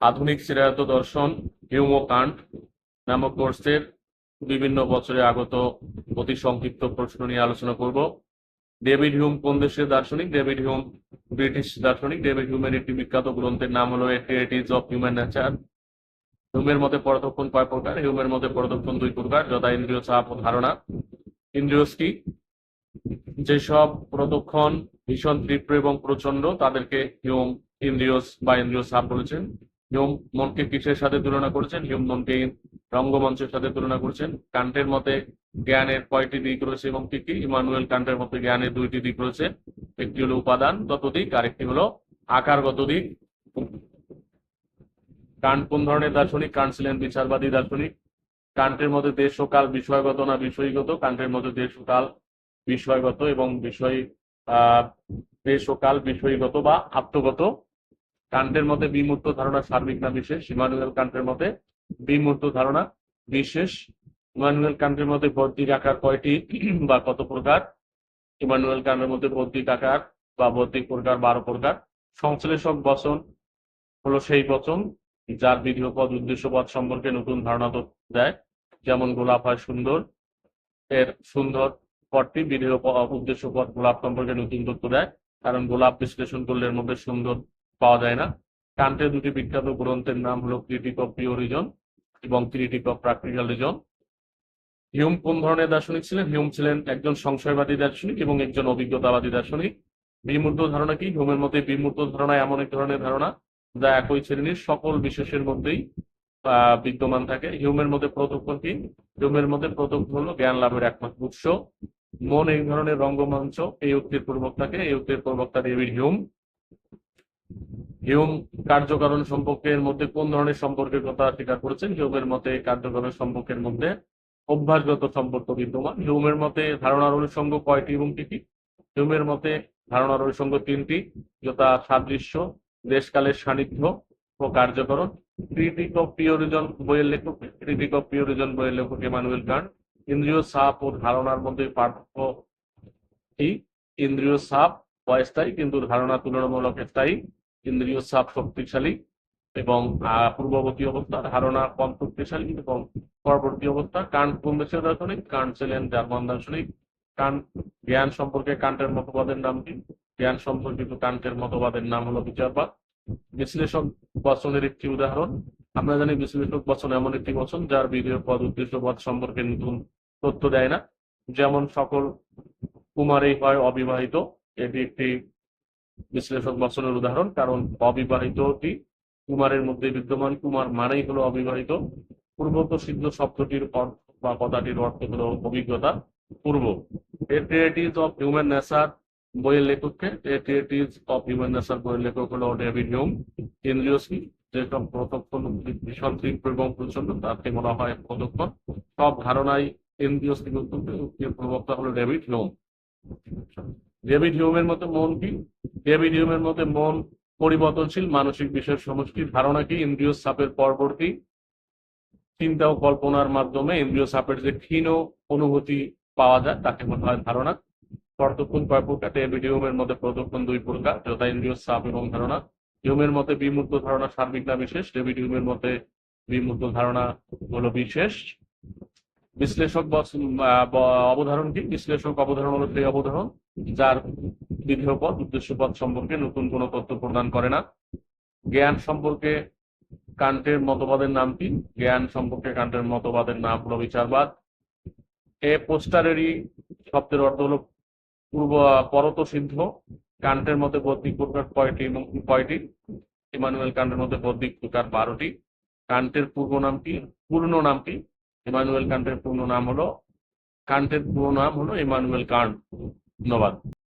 আধুনিক চিরায়ত দর্শন, হিউম ও কান্ট নামক কোর্সের বিভিন্ন বছরে আগত অতি সংক্ষিপ্ত প্রশ্ন নিয়ে আলোচনা করব। ডেভিড হিউম কোন দেশের দার্শনিক? ডেভিড হিউম ব্রিটিশ দার্শনিক। ডেভিড হিউমের একটি বিখ্যাত গ্রন্থের নাম হলো a treatise of human nature হিউমের মতে পরতক্ষণ কয় প্রকার? হিউমের মতে পরতক্ষণ দুই প্রকার, যথা ইন্দ্রিয় চাপ ও ধারণা। ইন্দ্রিয়স কি? যেসব প্রদক্ষণ ভীষণ তীব্র এবং প্রচণ্ড তাদেরকে হিউম, ইন্দ্রিয়স বা ইন্দ্রিয় সাপ বলেছেন। হিউম মনকে কিসের সাথে তুলনা করেছেন? হিউম মনকে রঙ্গমঞ্চের সাথে তুলনা করেছেন? কান্টের মতে জ্ঞানের কয়টি দিক রয়েছে এবং কি কি? ইমানুয়েল কান্টের মতে জ্ঞানের দুইটি দিক রয়েছে। একটি হলো উপাদানগত দিক আর একটি হলো আকারগত দিক। কান্ট কোন ধরনের দার্শনিক? কান্ট ছিলেন বিচারবাদী দার্শনিক। কান্টের মধ্যে দেশ ও কাল বিষয়গত না বিষয়গত? কান্টের মধ্যে দেশ ও কাল বিষয়গত এবং বিষয়, আহ, দেশ ও কাল বিষয়গত বা আত্মগত। কান্টের মধ্যে বিমূর্ত ধারণা সার্বিক না বিশেষ, ইমানুয়েল কান্টের মধ্যে বিমূর্ত ধারণা বিশেষ। ইমানুয়েল কান্টের মধ্যে বৌদ্ধিক আকার কয়টি বা কত প্রকার? ইমানুয়েল কান্টের মধ্যে বৌদ্ধিক আকার বা বৌদ্ধিক প্রকার বারো প্রকার। সংশ্লেষক বচন হলো সেই বচন যার বিধেয় পদ, উদ্দেশ্য পদ সম্পর্কে নতুন ধারণা দেয়। যেমন গোলাপ হয় সুন্দর, এর সুন্দর পদটি বিধেয় উদ্দেশ্য পদ গোলাপ সম্পর্কে নতুন তথ্য দেয়। কারণ গোলাপ বিশ্লেষণ করলে এর মধ্যে সুন্দর পাওয়া যায় না। কান্টের দুটি বিখ্যাত গ্রন্থের নাম হলো ক্রিটিক অফ পিওর রিজন এবং critique of practical reason Hume কোন ধরনের দার্শনিক ছিলেন? হিউম ছিলেন একজন সংশয়বাদী দার্শনিক এবং একজন অভিজ্ঞতাবাদী দার্শনিক। বিমূর্ত ধারণা কি? হিউমের মতে বিমূর্ত ধারণা এমন এক ধরনের ধারণা যা একই শ্রেণির সকল বিশেষের মধ্যেই বিদ্যমান থাকে। হিউমের মধ্যে প্রতক্ষ কি? হিউমের মধ্যে প্রতক্ষ হলো জ্ঞান লাভের একমাত্র উৎস। মন এই ধরনের রঙ্গমঞ্চ, এই উক্তির প্রবক্তাকে এই উক্তির প্রবক্তা ডেভিড হিউম হিউম কার্যকারণ সম্পর্কের মধ্যে কোন ধরনের সম্পর্কের কথা স্বীকার করেছেন? হিউমের মতে কার্যকারণ সম্পর্কের মধ্যে অভ্যাসগত সম্পর্ক বিদ্যমান। হিউমের মতে ধারণার অনুষঙ্গ কয়টি এবং কি কি? হিউমের মতে ধারণার অনুষঙ্গ তিনটি, যথা সাদৃশ্য, দেশকালের সান্নিধ্য ও কার্যকরণ। ক্রিটিক অফ পিওরিজন বইয়ের লেখক ক্রিটিক অফ পিওরিজন বইয়ের লেখক এমানুয়েল কান্ট ইন্দ্রিয় সাপ ও ধারণার মধ্যে পার্থক্য কি? ইন্দ্রিয় সাপ অস্থায়ী কিন্তু ধারণা তুলনামূলক স্থায়ী। ইন্দ্রিয় সাপ শক্তিশালী এবং পূর্ববর্তী অবস্থা ধারণা কম শক্তিশালী এবং পরবর্তী অবস্থা। কান্ট কোন দেশের দার্শনিক কান্ট ছিলেন জার্মান দার্শনিক। কান্ট জ্ঞান সম্পর্কে কান্টের মতবাদের নাম কি? জ্ঞান সম্পর্কিত কান্টের মতবাদের নাম হলো বিচারবাদ। বিশ্লেষক বচনের একটি উদাহরণ। আমরা জানি বিশ্লেষক বচন এমন একটি বচন যার বিধেয় পদ, উদ্দেশ্য পদ সম্পর্কে নতুন তথ্য দেয় না। যেমন সকল কুমারই হয় অবিবাহিত। এটি একটি বিশ্লেষক বচনের উদাহরণ, কারণ অবিবাহিতটি কুমারের মধ্যে বিদ্যমান, কুমার মানেই হলো অবিবাহিত। পূর্বত সিদ্ধ শব্দটির অর্থ বা কথাটির অর্থ হলো অভিজ্ঞতা, পূর্ব। এটিএটিস অফ হিউম্যান নেচার বইয়ের লেখককে এটিএটিস অফ হিউম্যান নেচার বইয়ের লেখক হলো ডেভিড হিউম ইন্দ্রিয়সি যেসব প্রতক্ষণ ভীষণ তীব্র এবং প্রচণ্ড তাকে বলা হয় প্রতক্ষণ সব ধারণাই ইন্দ্রিয়সি উত্তর প্রবক্তা হলো ডেভিড হিউম ডেভিড হিউমের মতে মন কি? ডেভিড হিউমের মতে মন পরিবর্তনশীল, মানসিক বিষয়ের সমষ্টি, ধারণা কি? ইন্দ্রিয় সাপের পরবর্তী চিন্তা ও কল্পনার মাধ্যমে ইন্দ্রিয় সাপের যে ক্ষীণ অনুভূতি পাওয়া যায়, তাকে মনে হয় ধারণা। পরতক্ষণ কয় প্রকার? ডেভিড হিউমের মধ্যে প্রতক্ষণ দুই প্রকার, যথা ইন্দ্রিয় সাপ এবং ধারণা। হিউমের মতে বিমূর্ত ধারণা সার্বিক না বিশেষ? ডেভিড হিউমের মতে বিমূর্ত ধারণা হলো বিশেষ। বিশ্লেষক অবধারণ কি? বিশ্লেষক অবধারণ হলো সেই অবধারণ। যার বিধেয় পদ উদ্দেশ্য পদ সম্পর্কে নতুন কোনো তথ্য প্রদান করে না। জ্ঞান সম্পর্কে কান্টের মতবাদের নাম কি? জ্ঞান সম্পর্কে কান্টের মতবাদের নাম হলো বিচারবাদ। এ পোস্টারেরই শব্দের অর্থ হলো পূর্ব পরত সিদ্ধ কান্টের মতে বৌদ্ধিক প্রকার কয়টি এবং কয়টি? ইমানুয়েল কান্টের মধ্যে বৌদ্ধিক প্রকার বারোটি। কান্টের পূর্ব নাম কি? পূর্ণ নাম কি? ইমানুয়েল কান্টের পূর্ণ নাম হলো, কান্টের পূর্ণ নাম হলো ইমানুয়েল কান্ট। novato